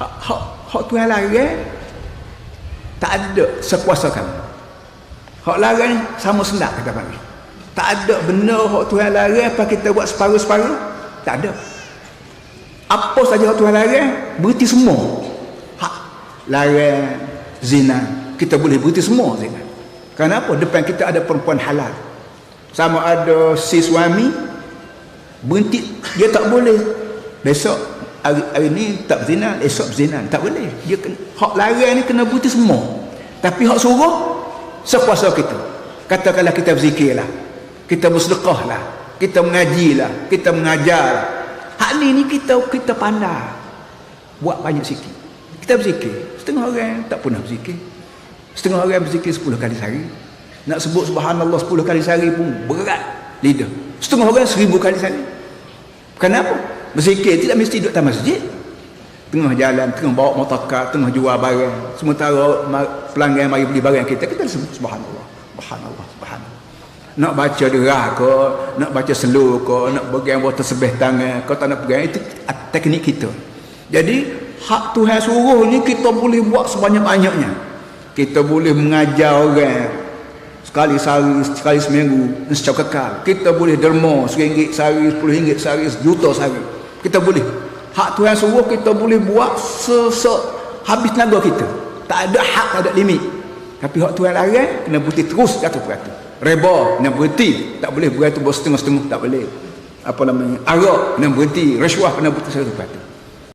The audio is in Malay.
hak hak hak Tuhan larang tak ada sekuasa kamu hak larang sama sendak kata kami tak ada benda hak Tuhan larang apa kita buat separuh-separuh? Tak ada. Apa saja hak Tuhan larang berhenti semua. Hak larang zina kita boleh berhenti semua zina. Kenapa? Depan kita ada perempuan halal. Sama ada si suami berhenti dia tak boleh. Besok hari, hari ni tak berzina esok berzina. Tak boleh. Dia kena, hak larang ni kena berhenti semua. Tapi hak suruh sekuasa kita. Katakanlah kita berzikir lah kita bersedekah lah kita mengaji lah kita mengajar. Hak ni ni kita kita pandai. Buat banyak sikit. Kita berzikir. Setengah orang tak pernah berzikir. Setengah orang berzikir 10 kali sehari. Nak sebut subhanallah 10 kali sehari pun berat lidah. Setengah orang seribu kali sehari. Kenapa berzikir tidak mesti duduk dalam masjid. Tengah jalan tengah bawa motorkar tengah jual barang. Sementara pelanggan mari beli barang kita kita sebut subhanallah subhanallah subhanallah. Nak baca derah ke nak baca slow ke nak pegang botol sebeh tangan kau tak nak pegang itu teknik kita. Jadi hak Tuhan suruh ni kita boleh buat sebanyak-banyaknya. Kita boleh mengajar orang sekali sehari, sekali seminggu secara kekal. Kita boleh derma seringgit sehari, sepuluh ringgit sehari, sejuta sehari kita boleh. Hak Tuhan suruh kita boleh buat se habis tenaga kita. Tak ada hak, tak ada limit. Tapi hak Tuhan larang kena berhenti terus jatuh beratus reba kena berhenti. Tak boleh beratus bersetengah-setengah tak boleh. Apa namanya? Arak kena berhenti. Rasuah kena berhenti satu beratus